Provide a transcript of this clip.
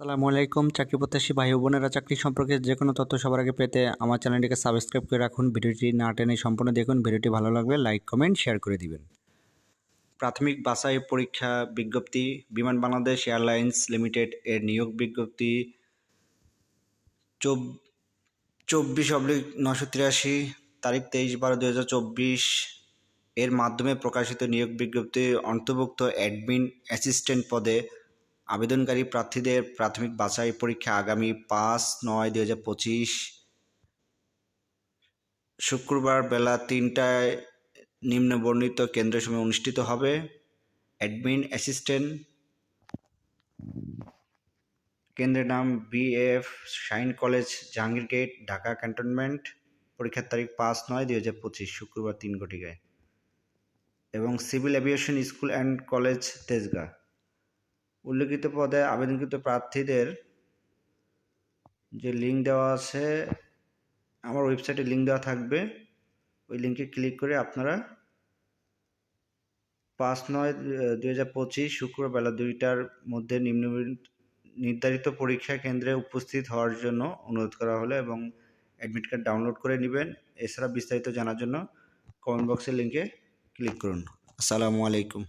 আসসালামু আলাইকুম, চাকরি প্রত্যাশী ভাই বোনেরা, চাকরি সম্পর্কে যে কোনো তথ্য সবার আগে পেতে আমার চ্যানেলটিকে সাবস্ক্রাইব করে রাখুন। ভিডিওটি না টেনে সম্পূর্ণ দেখুন। ভিডিওটি ভালো লাগলে লাইক কমেন্ট শেয়ার করে দিবেন। প্রাথমিক বাছাই পরীক্ষা বিজ্ঞপ্তি, বিমান বাংলাদেশ এয়ারলাইন্স লিমিটেড এর নিয়োগ বিজ্ঞপ্তি চব্বিশ অব্লিক নশো তিরাশি, তারিখ তেইশ বারো দু এর মাধ্যমে প্রকাশিত নিয়োগ বিজ্ঞপ্তি, অন্তর্ভুক্ত অ্যাডমিন অ্যাসিস্ট্যান্ট পদে আবেদনকারী প্রার্থীদের প্রাথমিক বাছাই পরীক্ষা আগামী পাঁচ নয় দু হাজার পঁচিশ শুক্রবার বেলা তিনটায় নিম্নবর্ণিত কেন্দ্রের কেন্দ্রসমূহে অনুষ্ঠিত হবে। Admin assistant. কেন্দ্রের নাম BAF Shaheen college Jahangir gate Dhaka cantonment. পরীক্ষার তারিখ পাঁচ নয় দুই হাজার পঁচিশ, শুক্রবার তিন ঘটিকায়। এবং civil aviation school and college Tejgaon. উল্লেখিত পদে আবেদনকৃত প্রার্থীদের যে লিঙ্ক দেওয়া আছে, আমার ওয়েবসাইটে লিঙ্ক দেওয়া থাকবে। ওই লিঙ্কে ক্লিক করে আপনারা পাঁচ নয় দুই হাজার পঁচিশ শুক্রবার বেলা দুইটার মধ্যে নিম্ন নির্ধারিত পরীক্ষা কেন্দ্রে উপস্থিত হওয়ার জন্য অনুরোধ করা হলো এবং অ্যাডমিট কার্ড ডাউনলোড করে নেবেন। এছাড়া বিস্তারিত জানার জন্য কমেন্ট বক্সের লিঙ্কে ক্লিক করুন। আসসালামু আলাইকুম।